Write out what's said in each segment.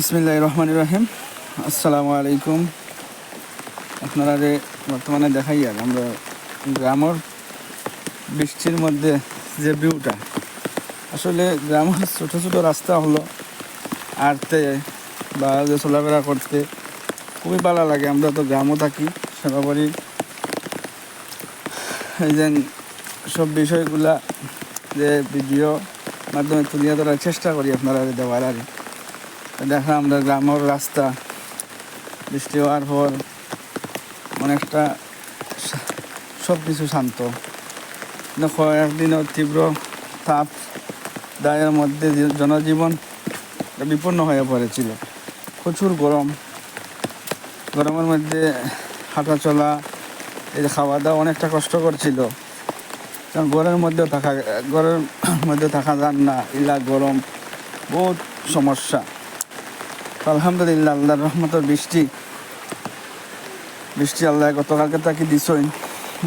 বিসমিল্লাহ রহমান রহিম। আসসালামু আলাইকুম। আপনারা যে বর্তমানে দেখাই আর আমরা গ্রামের বৃষ্টির মধ্যে যে ভিউটা, আসলে গ্রামের ছোটো ছোটো রাস্তা হলো আটতে বা যে চলাফেরা করতে খুবই ভালো লাগে। আমরা তো গ্রামও থাকি সর্বোপরি এই যে সব বিষয়গুলা যে ভিডিও মাধ্যমে তুলিয়ে ধরার চেষ্টা করি আপনারা দেওয়ার আর। দেখা আমরা গ্রামের রাস্তা, বৃষ্টি হওয়ার পর অনেকটা সব কিছু শান্ত। একদিনও তীব্র তাপ দায়ের মধ্যে জনজীবন বিপন্ন হয়ে পড়েছিল। প্রচুর গরম। গরমের মধ্যে হাঁটা চলা, এই খাওয়া দাওয়া অনেকটা কষ্ট করছিল কারণ ঘরের মধ্যেও থাকা ঘরের মধ্যে থাকা যান না, ইলা গরম, বহুত সমস্যা। আলহামদুলিল্লাহ, আল্লাহর রহমতের বৃষ্টি। বৃষ্টি আল্লাহ গতকালকে তাকে দিছই।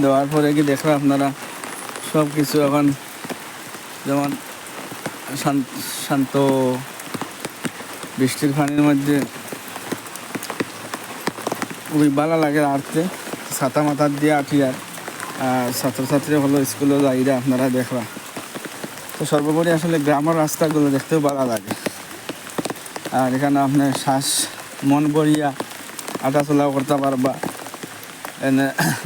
দেওয়ার পরে কি দেখো আপনারা, সব কিছু এখন যেমন শান- শান্ত। বৃষ্টির পানির মধ্যে খুবই ভালো লাগে আটতে ছাতা মাথা দিয়ে আঠি আর ছাত্রছাত্রী হলো স্কুলে যাইরা আপনারা দেখবা তো সর্বোপরি আসলে গ্রামের রাস্তাগুলো দেখতেও ভালো লাগে। আর এখানে আপনি শ্বাস, মন ভরিয়া আটা চলাও করতে পারবা। এনে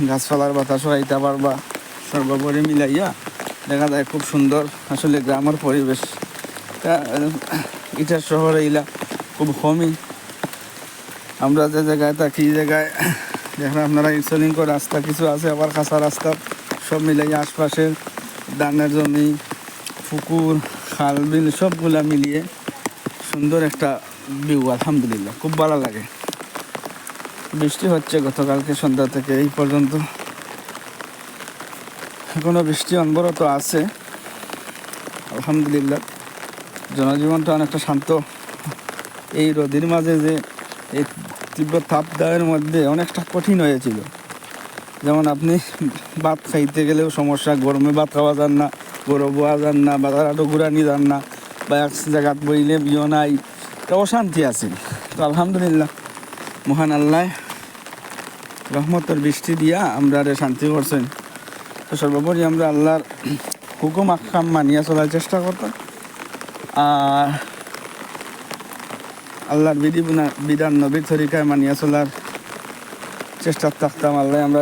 গাছপালার বাতাসও আইতে পারবা। সর্বোপরি মিলাইয়া দেখা যায় খুব সুন্দর আসলে গ্রামের পরিবেশ। ইটার শহরে ইলা খুব কমই আমরা যে জায়গায় থাকি জায়গায় দেখেন আপনারা ইনসলিঙ্ক রাস্তা, কিছু আছে আবার কাঁচা রাস্তা, সব মিলাইয়া আশপাশের ধানের জমি, পুকুর, খাল, বিল সবগুলা মিলিয়ে সুন্দর একটা ভিউ আলহামদুলিল্লাহ, খুব ভালো লাগে। বৃষ্টি হচ্ছে গতকালকে সন্ধ্যা থেকে এই পর্যন্ত। এখনও বৃষ্টি অনবরত আছে। আলহামদুলিল্লাহ জনজীবনটা অনেকটা শান্ত। এই রোদের মাঝে যে এই তীব্র তাপ দায়ের মধ্যে অনেকটা কঠিন হয়েছিল। যেমন আপনি ভাত খাইতে গেলেও সমস্যা, গরমে ভাত খাওয়া যান না গরম বোয়া যান না, বাজার আটো ঘুরানি যান না। বা এক জায়গাত বইলে বিয় নাই। অশান্তি আছে। তো আলহামদুলিল্লাহ, মহান আল্লাহ রহমতের বৃষ্টি দিয়া আমরা শান্তি করছেন। তো সর্বোপরি আমরা আল্লাহর হুকুম আকাম মানিয়া চলার চেষ্টা করতাম। আর আল্লাহর বিধি বিধান নবীর তরিকায় মানিয়া চলার চেষ্টা থাকতাম। আল্লাহ আমরা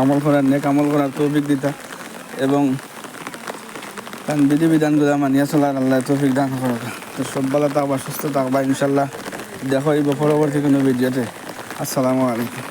আমল করার, নেক আমল করার তৌফিক দিতা এবং তার বিধি বিধানগুলো মানিয়া চলার আল্লাহ তৌফিক দান করা তো সব বেলা থাকবা, সুস্থ থাকবা, ইনশাল্লাহ। দেখো এই পরবর্তী কোনো ভিডিওতে আসসালামু আলাইকুম।